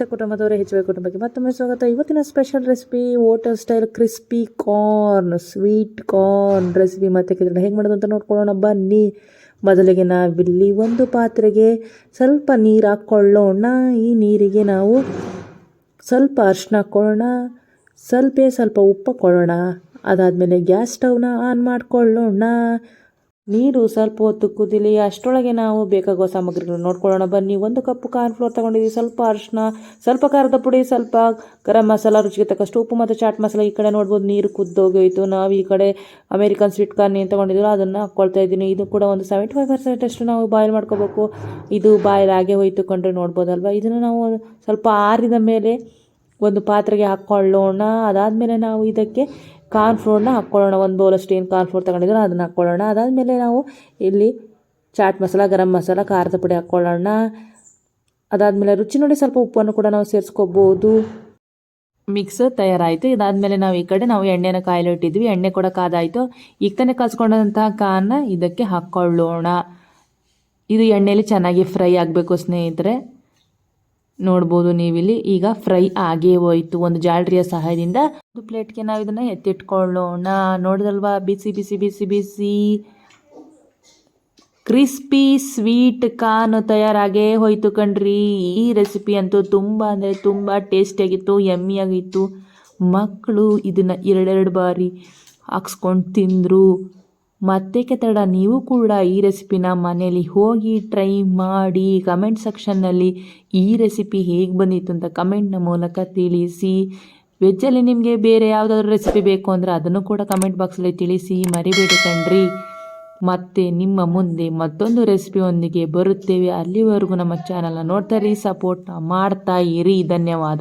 ನಮಸ್ತೆ ಕುಟುಂಬದವರೇ ಹೆಚ್ಚುವೆ ಕುಟುಂಬಕ್ಕೆ ಮತ್ತೊಮ್ಮೆ ಸ್ವಾಗತ. ಇವತ್ತಿನ special recipe water style crispy corn sweet corn recipe ಮತ್ತೆ ಕೇಳಿದ್ರೆ ಹೇಗೆ ಮಾಡೋದು ಅಂತ ನೋಡ್ಕೊಳ್ಳೋಣ. ಬನ್ನಿ. ಮೊದಲಿಗೆ ನಾವಿಲ್ಲಿ ಒಂದು ಪಾತ್ರೆಗೆ ಸ್ವಲ್ಪ ನೀರು ಹಾಕ್ಕೊಳ್ಳೋಣ ಈ ನೀರಿಗೆ ನಾವು ಸ್ವಲ್ಪ ಅರ್ಶಿನ ಹಾಕ್ಕೊಳ್ಳೋಣ ಸ್ವಲ್ಪ ಸ್ವಲ್ಪ ಉಪ್ಪು ಹಾಕ್ಕೊಳ್ಳೋಣ ಅದಾದಮೇಲೆ ಗ್ಯಾಸ್ ಸ್ಟವ್ನ ಆನ್ ಮಾಡ್ಕೊಳ್ಳೋಣ. ನೀರು ಸ್ವಲ್ಪ ಹೊತ್ತು ಕುದಿಲಿ ಅಷ್ಟರೊಳಗೆ ನಾವು ಬೇಕಾಗುವ ಸಾಮಗ್ರಿಗಳನ್ನ ನೋಡ್ಕೊಳ್ಳೋಣ. ಬನ್ನಿ, ಒಂದು ಕಪ್ಪು ಕಾರ್ನ್ಫ್ಲೋರ್ ತಗೊಂಡಿದ್ದೀವಿ. ಸ್ವಲ್ಪ ಅರಿಶಿನ ಸ್ವಲ್ಪ ಖಾರದ ಪುಡಿ, ಸ್ವಲ್ಪ ಗರಂ ಮಸಾಲ, ರುಚಿಗೆ ತಕ್ಕಷ್ಟು ಉಪ್ಪು ಮತ್ತು ಚಾಟ್ ಮಸಾಲ. ಈ ಕಡೆ ನೋಡ್ಬೋದು ನೀರು ಕುದ್ದೋಗೋಯ್ತು. ನಾವು ಈ ಕಡೆ ಅಮೇರಿಕನ್ ಸ್ವೀಟ್ ಕಾರ್ನ್ ಏನು ತೊಗೊಂಡಿದ್ದೀರೋ ಅದನ್ನು ಹಾಕ್ಕೊಳ್ತಾ ಇದ್ದೀನಿ. ಇದು ಕೂಡ ಒಂದು ಸೆವೆಂಟಿ ಫೈವ್ ಪರ್ಸೆಂಟ್ ಅಷ್ಟು ನಾವು ಬಾಯ್ಲ್ ಮಾಡ್ಕೋಬೇಕು. ಇದು ಬಾಯ್ಲ್ ಆಗೇ ಹೋಯ್ತು ಕಂಡ್ರೆ ನೋಡ್ಬೋದಲ್ವ? ಇದನ್ನು ನಾವು ಸ್ವಲ್ಪ ಆರಿದ ಮೇಲೆ ಒಂದು ಪಾತ್ರೆಗೆ ಹಾಕ್ಕೊಳ್ಳೋಣ ಅದಾದಮೇಲೆ ನಾವು ಇದಕ್ಕೆ ಕಾರ್ನ್ ಕಾರ್ನ್ಫ್ಲೋರ್ನ ಹಾಕ್ಕೊಳ್ಳೋಣ ಒಂದು ಬೌಲಷ್ಟು ಏನು ಕಾರ್ನ್ಫ್ಲೋರ್ ತಗೊಂಡಿದ್ರೆ ಅದನ್ನು ಹಾಕ್ಕೊಳ್ಳೋಣ ಅದಾದಮೇಲೆ ನಾವು ಇಲ್ಲಿ ಚಾಟ್ ಮಸಾಲ ಗರಂ ಮಸಾಲ ಖಾರದ ಪುಡಿ ಹಾಕ್ಕೊಳ್ಳೋಣ ಅದಾದಮೇಲೆ ರುಚಿ ನೋಡಿ ಸ್ವಲ್ಪ ಉಪ್ಪನ್ನು ಕೂಡ ನಾವು ಸೇರಿಸ್ಕೋಬೋದು. ಮಿಕ್ಸ್ ತಯಾರಾಯಿತು. ಇದಾದಮೇಲೆ ನಾವು ಈ ಕಡೆ ನಾವು ಎಣ್ಣೆನ ಕಾಯಿಲೆ ಇಟ್ಟಿದ್ವಿ. ಎಣ್ಣೆ ಕೂಡ ಕಾದಾಯಿತು. ಈಗ ತಾನೇ ಕಾಸ್ಕೊಂಡಂತಹ ಕಾನ್ನ ಇದಕ್ಕೆ ಹಾಕ್ಕೊಳ್ಳೋಣ ಇದು ಎಣ್ಣೆಯಲ್ಲಿ ಚೆನ್ನಾಗಿ ಫ್ರೈ ಆಗಬೇಕು ಸ್ನೇಹಿತರೆ. ನೋಡ್ಬೋದು ನೀವಿಲ್ಲಿ. ಈಗ ಫ್ರೈ ಆಗೇ ಹೋಯಿತು. ಒಂದು ಜಾಲರಿಯ ಸಹಾಯದಿಂದ ಒಂದು ಪ್ಲೇಟ್ಗೆ ನಾವು ಇದನ್ನು ಎತ್ತಿಟ್ಕೊಳ್ಳೋಣ. ನೋಡಿದಲ್ವಾ? ಬಿಸಿ ಬಿಸಿ ಬಿಸಿ ಬಿಸಿ. ಕ್ರಿಸ್ಪಿ ಸ್ವೀಟ್ ಕಾರ್ನ್ ತಯಾರಾಗೇ ಹೋಯ್ತು ಕಣ್ರಿ. ಈ ರೆಸಿಪಿ ಅಂತೂ ತುಂಬ ಅಂದರೆ ತುಂಬ ಟೇಸ್ಟಿಯಾಗಿತ್ತು, ಯಮ್ಮಿಯಾಗಿತ್ತು. ಮಕ್ಕಳು ಇದನ್ನು ಎರಡೆರಡು ಬಾರಿ ಹಾಕ್ಸ್ಕೊಂಡು ತಿಂದರು. ಮತ್ತೆ ತಡ ನೀವು ಕೂಡ ಈ ರೆಸಿಪಿನ ಮನೆಯಲ್ಲಿ ಹೋಗಿ ಟ್ರೈ ಮಾಡಿ ಕಮೆಂಟ್ ಸೆಕ್ಷನ್ನಲ್ಲಿ ಈ ರೆಸಿಪಿ ಹೇಗೆ ಬಂದಿತ್ತು ಅಂತ ಕಮೆಂಟ್ನ ಮೂಲಕ ತಿಳಿಸಿ. ವೆಜ್ಜಲ್ಲಿ ನಿಮಗೆ ಬೇರೆ ಯಾವುದಾದ್ರೂ ರೆಸಿಪಿ ಬೇಕು ಅಂದರೆ ಅದನ್ನು ಕೂಡ ಕಮೆಂಟ್ ಬಾಕ್ಸಲ್ಲಿ ತಿಳಿಸಿ. ಮರಿಬೇಡಿ ಕಣ್ರಿ. ಮತ್ತೆ ನಿಮ್ಮ ಮುಂದೆ ಮತ್ತೊಂದು ರೆಸಿಪಿಯೊಂದಿಗೆ ಬರುತ್ತೇವೆ. ಅಲ್ಲಿವರೆಗೂ ನಮ್ಮ ಚಾನಲ್ನ ನೋಡ್ತಾ ಇರಿ ಸಪೋರ್ಟ್ ಮಾಡ್ತಾ ಇರಿ. ಧನ್ಯವಾದ.